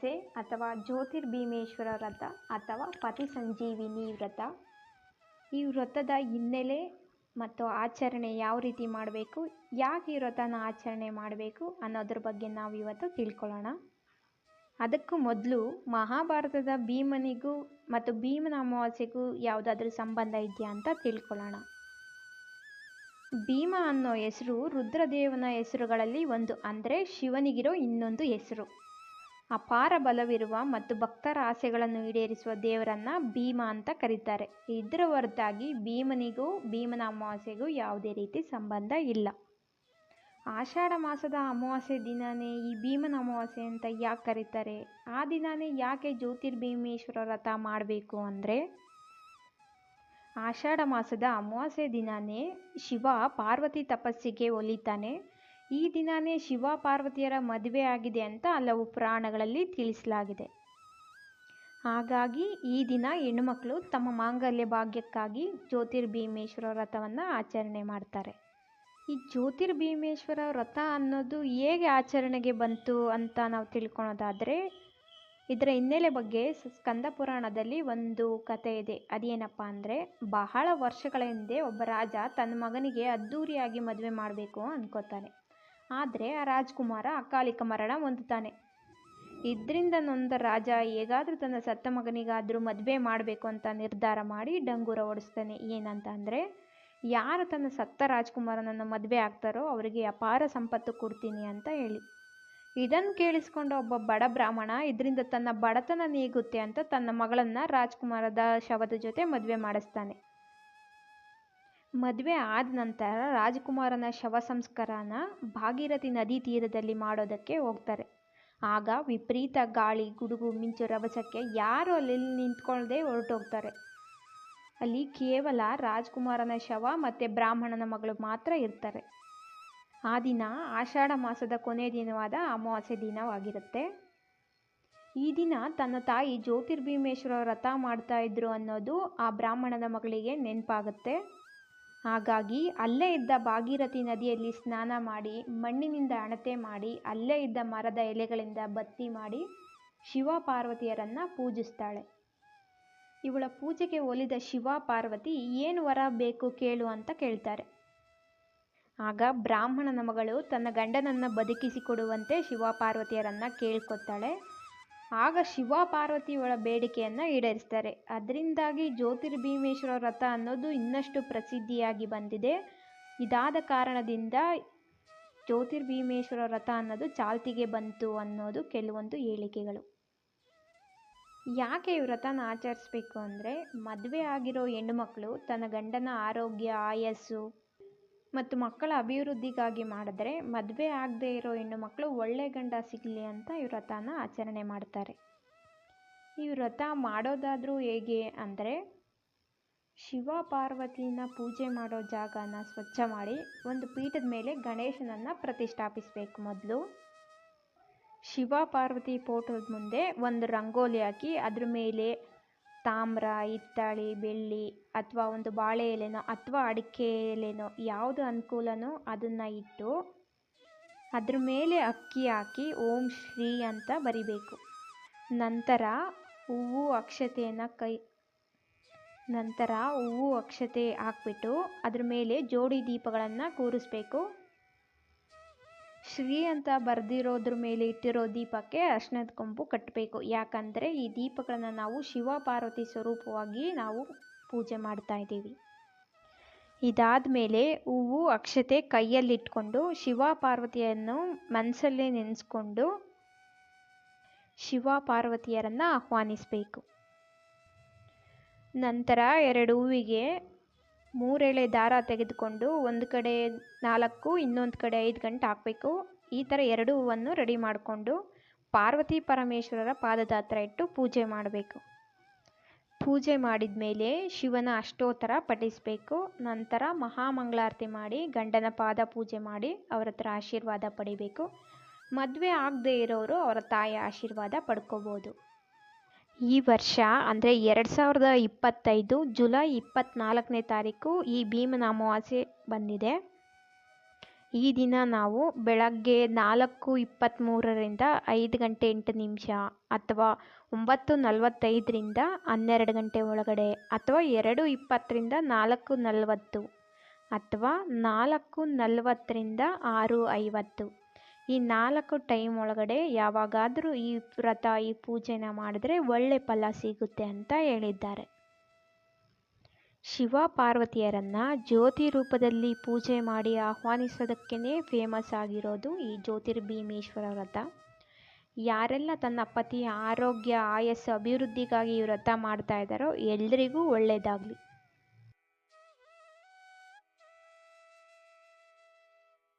ಅಮಾವಾಸ್ಯೆ ಅಥವಾ ಜ್ಯೋತಿರ್ಭೀಮೇಶ್ವರ ವ್ರತ ಅಥವಾ ಪತಿ ಸಂಜೀವಿನಿ ವ್ರತ. ಈ ವ್ರತದ ಹಿನ್ನೆಲೆ ಮತ್ತು ಆಚರಣೆ ಯಾವ ರೀತಿ ಮಾಡಬೇಕು, ಯಾಕೆ ಈ ವ್ರತನ ಆಚರಣೆ ಮಾಡಬೇಕು ಅನ್ನೋದ್ರ ಬಗ್ಗೆ ನಾವು ಇವತ್ತು ತಿಳ್ಕೊಳ್ಳೋಣ. ಅದಕ್ಕೂ ಮೊದಲು ಮಹಾಭಾರತದ ಭೀಮನಿಗೂ ಮತ್ತು ಭೀಮನ ಅಮಾವಾಸ್ಯೆಗೂ ಯಾವುದಾದ್ರೂ ಸಂಬಂಧ ಇದೆಯಾ ಅಂತ ತಿಳ್ಕೊಳ್ಳೋಣ. ಭೀಮ ಅನ್ನೋ ಹೆಸರು ರುದ್ರದೇವನ ಹೆಸರುಗಳಲ್ಲಿ ಒಂದು, ಅಂದರೆ ಶಿವನಿಗಿರೋ ಇನ್ನೊಂದು ಹೆಸರು. ಅಪಾರ ಬಲವಿರುವ ಮತ್ತು ಭಕ್ತರ ಆಸೆಗಳನ್ನು ಈಡೇರಿಸುವ ದೇವರನ್ನ ಭೀಮ ಅಂತ ಕರೀತಾರೆ. ಇದರ ಹೊರತಾಗಿ ಭೀಮನಿಗೂ ಭೀಮನ ಅಮಾವಾಸ್ಯೆಗೂ ಯಾವುದೇ ರೀತಿ ಸಂಬಂಧ ಇಲ್ಲ. ಆಷಾಢ ಮಾಸದ ಅಮಾವಾಸ್ಯೆ ದಿನವೇ ಈ ಭೀಮನ ಅಮಾವಾಸ್ಯೆ ಅಂತ ಯಾಕೆ ಕರೀತಾರೆ? ಆ ದಿನವೇ ಯಾಕೆ ಜ್ಯೋತಿರ್ಭೀಮೇಶ್ವರ ವ್ರತ ಮಾಡಬೇಕು ಅಂದರೆ, ಆಷಾಢ ಮಾಸದ ಅಮಾವಾಸ್ಯೆ ದಿನವೇ ಶಿವ ಪಾರ್ವತಿ ತಪಸ್ಸಿಗೆ ಒಲಿತಾನೆ. ಈ ದಿನವೇ ಶಿವ ಪಾರ್ವತಿಯರ ಮದುವೆ ಆಗಿದೆ ಅಂತ ಹಲವು ಪುರಾಣಗಳಲ್ಲಿ ತಿಳಿಸಲಾಗಿದೆ. ಹಾಗಾಗಿ ಈ ದಿನ ಹೆಣ್ಣುಮಕ್ಕಳು ತಮ್ಮ ಮಾಂಗಲ್ಯ ಭಾಗ್ಯಕ್ಕಾಗಿ ಜ್ಯೋತಿರ್ಭೀಮೇಶ್ವರ ವ್ರತವನ್ನು ಆಚರಣೆ ಮಾಡ್ತಾರೆ. ಈ ಜ್ಯೋತಿರ್ಭೀಮೇಶ್ವರ ವ್ರತ ಅನ್ನೋದು ಹೇಗೆ ಆಚರಣೆಗೆ ಬಂತು ಅಂತ ನಾವು ತಿಳ್ಕೊಳೋದಾದರೆ, ಇದರ ಹಿನ್ನೆಲೆ ಬಗ್ಗೆ ಸ್ಕಂದ ಪುರಾಣದಲ್ಲಿ ಒಂದು ಕತೆ ಇದೆ. ಅದೇನಪ್ಪ ಅಂದರೆ, ಬಹಳ ವರ್ಷಗಳ ಹಿಂದೆ ಒಬ್ಬ ರಾಜ ತನ್ನ ಮಗನಿಗೆ ಅದ್ಧೂರಿಯಾಗಿ ಮದುವೆ ಮಾಡಬೇಕು ಅನ್ಕೋತಾನೆ. ಆದರೆ ಆ ರಾಜ್ಕುಮಾರ ಅಕಾಲಿಕ ಮರಣ ಹೊಂದುತ್ತಾನೆ. ಇದರಿಂದ ನೊಂದ ರಾಜ ಹೇಗಾದರೂ ತನ್ನ ಸತ್ತ ಮಗನಿಗಾದರೂ ಮದುವೆ ಮಾಡಬೇಕು ಅಂತ ನಿರ್ಧಾರ ಮಾಡಿ ಡಂಗೂರ ಓಡಿಸ್ತಾನೆ. ಏನಂತ ಅಂದರೆ, ಯಾರು ತನ್ನ ಸತ್ತ ರಾಜ್ಕುಮಾರನನ್ನು ಮದುವೆ ಆಗ್ತಾರೋ ಅವರಿಗೆ ಅಪಾರ ಸಂಪತ್ತು ಕೊಡ್ತೀನಿ ಅಂತ ಹೇಳಿ. ಇದನ್ನು ಕೇಳಿಸ್ಕೊಂಡ ಒಬ್ಬ ಬಡ ಬ್ರಾಹ್ಮಣ ಇದರಿಂದ ತನ್ನ ಬಡತನ ನೀಗುತ್ತೆ ಅಂತ ತನ್ನ ಮಗಳನ್ನು ರಾಜ್ಕುಮಾರದ ಶವದ ಜೊತೆ ಮದುವೆ ಮಾಡಿಸ್ತಾನೆ. ಮದುವೆ ಆದ ನಂತರ ರಾಜಕುಮಾರನ ಶವ ಸಂಸ್ಕಾರನ ಭಾಗೀರಥಿ ನದಿ ತೀರದಲ್ಲಿ ಮಾಡೋದಕ್ಕೆ ಹೋಗ್ತಾರೆ. ಆಗ ವಿಪರೀತ ಗಾಳಿ, ಗುಡುಗು, ಮಿಂಚು ರಭಸಕ್ಕೆ ಯಾರು ಅಲ್ಲಿ ನಿಂತ್ಕೊಳ್ಳದೆ ಹೊರಟೋಗ್ತಾರೆ. ಅಲ್ಲಿ ಕೇವಲ ರಾಜಕುಮಾರನ ಶವ ಮತ್ತು ಬ್ರಾಹ್ಮಣನ ಮಗಳು ಮಾತ್ರ ಇರ್ತಾರೆ. ಆ ದಿನ, ಆಷಾಢ ಮಾಸದ ಕೊನೆ ದಿನವಾದ ಅಮಾವಾಸ್ಯೆ ದಿನವಾಗಿರುತ್ತೆ. ಈ ದಿನ ತನ್ನ ತಾಯಿ ಜ್ಯೋತಿರ್ಭೀಮೇಶ್ವರ ವ್ರತ ಮಾಡ್ತಾ ಇದ್ರು ಅನ್ನೋದು ಆ ಬ್ರಾಹ್ಮಣನ ಮಗಳಿಗೆ ನೆನಪಾಗುತ್ತೆ. ಹಾಗಾಗಿ ಅಲ್ಲೇ ಇದ್ದ ಭಾಗೀರಥಿ ನದಿಯಲ್ಲಿ ಸ್ನಾನ ಮಾಡಿ, ಮಣ್ಣಿನಿಂದ ಅಣತೆ ಮಾಡಿ, ಅಲ್ಲೇ ಇದ್ದ ಮರದ ಎಲೆಗಳಿಂದ ಬತ್ತಿ ಮಾಡಿ ಶಿವ ಪಾರ್ವತಿಯರನ್ನು ಪೂಜಿಸ್ತಾಳೆ. ಇವಳ ಪೂಜೆಗೆ ಒಲಿದ ಶಿವ ಪಾರ್ವತಿ ಏನು ವರ ಬೇಕು ಕೇಳು ಅಂತ ಕೇಳ್ತಾರೆ. ಆಗ ಬ್ರಾಹ್ಮಣನ ಮಗಳು ತನ್ನ ಗಂಡನನ್ನು ಬದುಕಿಸಿಕೊಡುವಂತೆ ಶಿವ ಪಾರ್ವತಿಯರನ್ನು ಕೇಳ್ಕೊತಾಳೆ. ಆಗ ಶಿವ ಪಾರ್ವತಿ ಇವಳ ಬೇಡಿಕೆಯನ್ನು ಈಡೇರಿಸ್ತಾರೆ. ಅದರಿಂದಾಗಿ ಜ್ಯೋತಿರ್ಭೀಮೇಶ್ವರ ವ್ರತ ಅನ್ನೋದು ಇನ್ನಷ್ಟು ಪ್ರಸಿದ್ಧಿಯಾಗಿ ಬಂದಿದೆ. ಇದಾದ ಕಾರಣದಿಂದ ಜ್ಯೋತಿರ್ಭೀಮೇಶ್ವರ ವ್ರತ ಅನ್ನೋದು ಚಾಲ್ತಿಗೆ ಬಂತು ಅನ್ನೋದು ಕೆಲವೊಂದು ಹೇಳಿಕೆಗಳು. ಯಾಕೆ ಈ ವ್ರತನ ಆಚರಿಸ್ಬೇಕು ಅಂದರೆ ಮದುವೆ ಆಗಿರೋ ಹೆಣ್ಣುಮಕ್ಕಳು ತನ್ನ ಗಂಡನ ಆರೋಗ್ಯ, ಆಯಸ್ಸು ಮತ್ತು ಮಕ್ಕಳ ಅಭಿವೃದ್ಧಿಗಾಗಿ ಮಾಡಿದ್ರೆ ಮದುವೆ ಆಗದೇ ಇರೋ ಹೆಣ್ಣು ಮಕ್ಕಳು ಒಳ್ಳೆ ಗಂಡ ಸಿಗಲಿ ಅಂತ ಈ ವ್ರತನ ಆಚರಣೆ ಮಾಡ್ತಾರೆ. ಈ ವ್ರತ ಮಾಡೋದಾದರೂ ಹೇಗೆ ಅಂದರೆ ಶಿವ ಪಾರ್ವತಿನ ಪೂಜೆ ಮಾಡೋ ಜಾಗನ ಸ್ವಚ್ಛ ಮಾಡಿ ಒಂದು ಪೀಠದ ಮೇಲೆ ಗಣೇಶನನ್ನು ಪ್ರತಿಷ್ಠಾಪಿಸಬೇಕು ಮೊದಲು. ಶಿವ ಪಾರ್ವತಿ ಫೋಟೋದ ಮುಂದೆ ಒಂದು ರಂಗೋಲಿ ಹಾಕಿ ಅದ್ರ ಮೇಲೆ ತಾಮ್ರ, ಹಿತ್ತಾಳೆ, ಬೆಳ್ಳಿ ಅಥವಾ ಒಂದು ಬಾಳೆ ಎಲೆನೋ ಅಥವಾ ಅಡಿಕೆ ಎಲೆನೋ ಯಾವುದು ಅನುಕೂಲನೋ ಅದನ್ನು ಇಟ್ಟು ಅದ್ರ ಮೇಲೆ ಅಕ್ಕಿ ಹಾಕಿ ಓಂ ಶ್ರೀ ಅಂತ ಬರಿಬೇಕು. ನಂತರ ಹೂವು ಅಕ್ಷತೆಯನ್ನು ಕೈ, ನಂತರ ಹೂವು ಅಕ್ಷತೆ ಹಾಕ್ಬಿಟ್ಟು ಅದ್ರ ಮೇಲೆ ಜೋಡಿ ದೀಪಗಳನ್ನು ಕೂರಿಸ್ಬೇಕು. ಶ್ರೀ ಅಂತ ಬರೆದಿರೋದ್ರ ಮೇಲೆ ಇಟ್ಟಿರೋ ದೀಪಕ್ಕೆ ಅರ್ಶಿನದ ಕೊಂಬು ಕಟ್ಟಬೇಕು ಯಾಕಂದರೆ ಈ ದೀಪಗಳನ್ನು ನಾವು ಶಿವ ಪಾರ್ವತಿ ಸ್ವರೂಪವಾಗಿ ನಾವು ಪೂಜೆ ಮಾಡ್ತಾ ಇದ್ದೀವಿ. ಇದಾದ ಮೇಲೆ ಹೂವು ಅಕ್ಷತೆ ಕೈಯಲ್ಲಿಟ್ಕೊಂಡು ಶಿವ ಪಾರ್ವತಿಯನ್ನು ಮನಸ್ಸಲ್ಲೇ ನೆನೆಸ್ಕೊಂಡು ಶಿವ ಪಾರ್ವತಿಯರನ್ನು ಆಹ್ವಾನಿಸಬೇಕು. ನಂತರ ಎರಡು ಹೂವಿಗೆ ಮೂರೆಳೆ ದಾರ ತೆಗೆದುಕೊಂಡು ಒಂದು ಕಡೆ ನಾಲ್ಕು, ಇನ್ನೊಂದು ಕಡೆ ಐದು ಗಂಟೆ ಹಾಕಬೇಕು. ಈ ಥರ ಎರಡು ಹೂವನ್ನು ರೆಡಿ ಮಾಡಿಕೊಂಡು ಪಾರ್ವತಿ ಪರಮೇಶ್ವರರ ಪಾದದ ಹತ್ರ ಇಟ್ಟು ಪೂಜೆ ಮಾಡಬೇಕು. ಪೂಜೆ ಮಾಡಿದ ಮೇಲೆ ಶಿವನ ಅಷ್ಟೋತ್ತರ ಪಠಿಸಬೇಕು. ನಂತರ ಮಹಾಮಂಗಳಾರತಿ ಮಾಡಿ ಗಂಡನ ಪಾದ ಪೂಜೆ ಮಾಡಿ ಅವರ ಹತ್ರ ಆಶೀರ್ವಾದ ಪಡಿಬೇಕು. ಮದುವೆ ಆಗದೇ ಇರೋರು ಅವರ ತಾಯಿಯ ಆಶೀರ್ವಾದ ಪಡ್ಕೋಬೋದು. ಈ ವರ್ಷ ಅಂದರೆ ಎರಡು ಸಾವಿರದ ಇಪ್ಪತ್ತೈದು ಜುಲೈ ಇಪ್ಪತ್ತ್ನಾಲ್ಕನೇ ತಾರೀಕು ಈ ಭೀಮನ ಅಮಾವಾಸ್ಯೆ ಬಂದಿದೆ. ಈ ದಿನ ನಾವು ಬೆಳಗ್ಗೆ ನಾಲ್ಕು ಇಪ್ಪತ್ತ್ಮೂರರಿಂದ ಐದು ಗಂಟೆ ಎಂಟು ನಿಮಿಷ ಅಥವಾ ಒಂಬತ್ತು ನಲವತ್ತೈದರಿಂದ ಹನ್ನೆರಡು ಗಂಟೆ ಒಳಗಡೆ ಅಥವಾ ಎರಡು ಇಪ್ಪತ್ತರಿಂದ ನಾಲ್ಕು ನಲವತ್ತು ಅಥವಾ ನಾಲ್ಕು ನಲವತ್ತರಿಂದ ಆರು ಐವತ್ತು. ಈ ನಾಲ್ಕು ಟೈಮ್ ಒಳಗಡೆ ಯಾವಾಗಾದರೂ ಈ ವ್ರತ, ಈ ಪೂಜೆನ ಮಾಡಿದ್ರೆ ಒಳ್ಳೆ ಫಲ ಸಿಗುತ್ತೆ ಅಂತ ಹೇಳಿದ್ದಾರೆ. ಶಿವ ಪಾರ್ವತಿಯರನ್ನು ಜ್ಯೋತಿ ರೂಪದಲ್ಲಿ ಪೂಜೆ ಮಾಡಿ ಆಹ್ವಾನಿಸೋದಕ್ಕೇ ಫೇಮಸ್ ಆಗಿರೋದು ಈ ಜ್ಯೋತಿರ್ಭೀಮೇಶ್ವರ ವ್ರತ. ಯಾರೆಲ್ಲ ತನ್ನ ಪತಿಯ ಆರೋಗ್ಯ, ಆಯಸ್ಸು, ಅಭಿವೃದ್ಧಿಗಾಗಿ ಈ ವ್ರತ ಮಾಡ್ತಾ ಇದ್ದಾರೋ ಎಲ್ರಿಗೂ ಒಳ್ಳೆಯದಾಗಲಿ